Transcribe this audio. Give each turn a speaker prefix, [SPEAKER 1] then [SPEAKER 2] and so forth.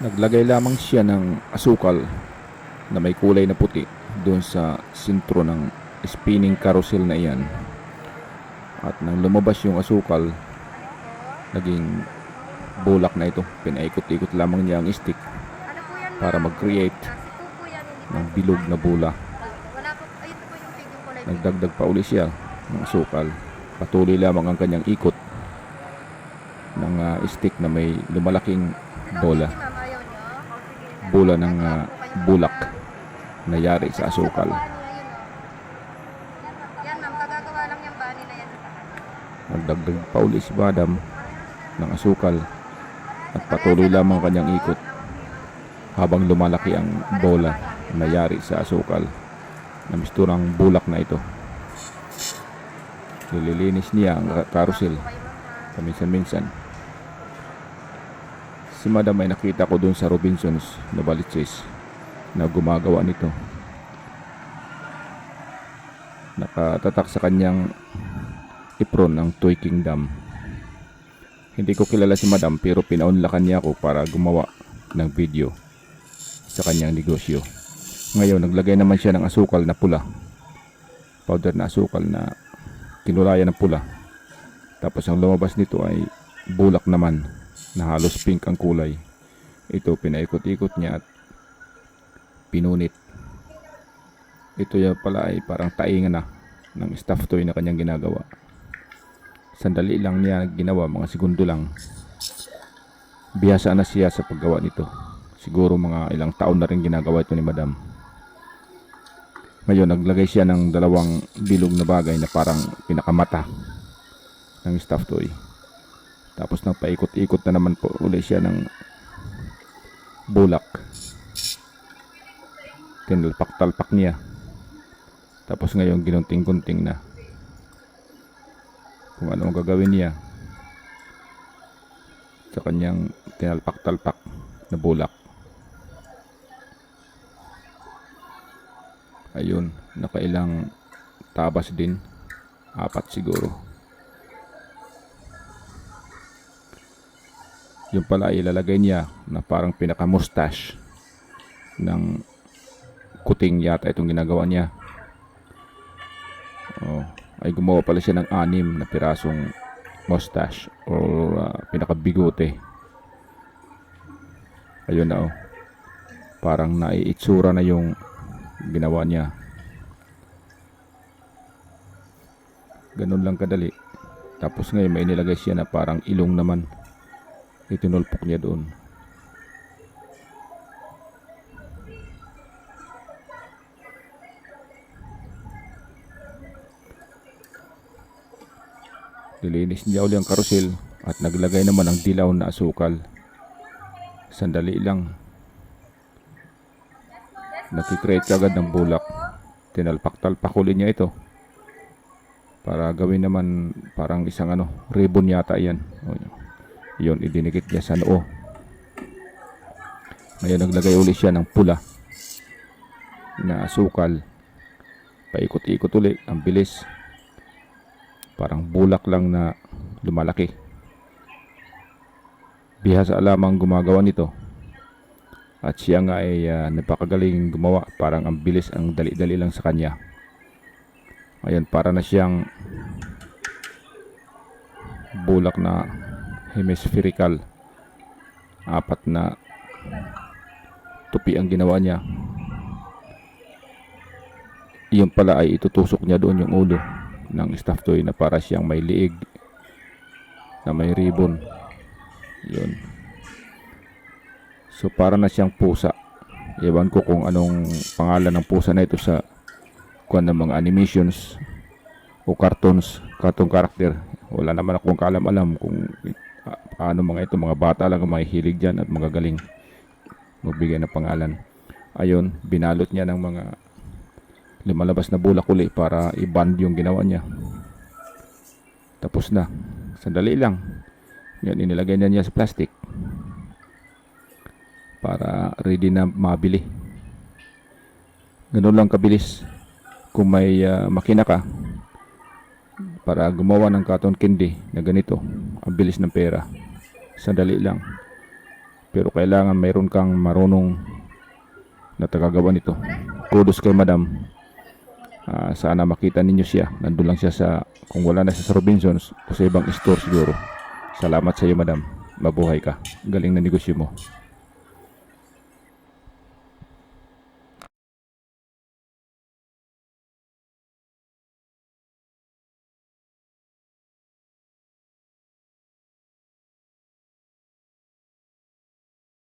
[SPEAKER 1] Naglagay lamang siya ng asukal na may kulay na puti doon sa sintro ng spinning carousel na iyan. At nang lumabas yung asukal, naging bulak na ito. Pinaikot-ikot lamang niya ang stick para mag-create ng bilog na
[SPEAKER 2] kulay.
[SPEAKER 1] Nagdagdag pa uli siya ng asukal. Patuloy lamang ang kanyang ikot ng ah, stick na may lumalaking bola.
[SPEAKER 2] hindi, ma'am, ayaw niyo? O,
[SPEAKER 1] Bola ng
[SPEAKER 2] kayo.
[SPEAKER 1] bulak na yari sa asukal. Nagdagdag pa uli si Badam ng asukal at patuloy lamang ang kanyang ikot habang lumalaki ang bola na yari sa asukal na misturang bulak na ito. Nililinis niya ang ka- carousel paminsan-minsan. Si Madam ay nakita ko dun sa Robinsons na Balitsis na gumagawa nito. Nakatatak sa kanyang ipron ng Toy Kingdom. Hindi ko kilala si Madam pero pinaunlakan niya ako para gumawa ng video sa kanyang negosyo. Ngayon, naglagay naman siya ng asukal na pula. Powder na asukal na kinulayan ng pula. Tapos ang lumabas nito ay bulak naman na halos pink ang kulay. Ito pinaikot-ikot niya at pinunit. Ito ya pala ay parang taingan na ng stuffed toy na kanyang ginagawa. Sandali lang niya ginawa, mga segundo lang. Biyasa na siya sa paggawa nito. Siguro mga ilang taon na rin ginagawa ito ni Madam. Ngayon, naglagay siya ng dalawang bilog na bagay na parang pinakamata ng stuffed toy. Tapos nang paikot-ikot na naman po uli siya ng bulak. Tinalpak-talpak niya. Tapos ngayon ginunting-gunting na kung ano gagawin niya sa kanyang tinalpak-talpak na bulak. Ayun, nakailang tabas din. Apat siguro. Yung pala ay ilalagay niya na parang pinaka-mustache ng kuting yata itong ginagawa niya. Oh, ay gumawa pala siya ng anim na pirasong mustache or uh, pinakabigote. Ayun na oh. Parang naiitsura na yung ginawa niya. Ganun lang kadali. Tapos ngayon may nilagay siya na parang ilong naman. Itinulpok niya doon. Nilinis niya uli ang karusel at naglagay naman ng dilaw na asukal. Sandali lang. Nakikreate agad ng bulak. Tinalpak-talpak uli niya ito. Para gawin naman parang isang ano, ribbon yata yan. O, Yun, idinikit niya sa noo. Ngayon naglagay uli siya ng pula na asukal. Paikot-ikot uli. Ang bilis parang bulak lang na lumalaki. Bihasa lamang gumagawa nito. At siya nga ay uh, napakagaling gumawa. Parang ang bilis, ang dali-dali lang sa kanya. Ayan, para na siyang bulak na hemispherical. Apat na tupi ang ginawa niya. Iyon pala ay itutusok niya doon yung ulo ng stuffed toy na para siyang may liig na may ribbon. Yun. So para na siyang pusa. Ewan ko kung anong pangalan ng pusa na ito sa kuan ng mga animations o cartoons, cartoon character. Wala naman akong kaalam-alam kung paano mga ito, mga bata lang ang mahihilig dyan at magagaling magbigay ng pangalan. Ayun, binalot niya ng mga lumalabas na bulak uli para i-band yung ginawa niya. Tapos na. Sandali lang. Yan, inilagay na niya sa plastic. Para ready na mabili. Ganun lang kabilis. Kung may ah, makina ka, para gumawa ng cotton candy na ganito, ang bilis ng pera. Sandali lang. Pero kailangan mayroon kang marunong na tagagawa nito. Kudos kay madam. Ah, sana makita ninyo siya. Nandun lang siya sa, kung wala na siya sa Robinsons o sa ibang store siguro. Salamat sa iyo madam. Mabuhay ka. Galing na negosyo mo.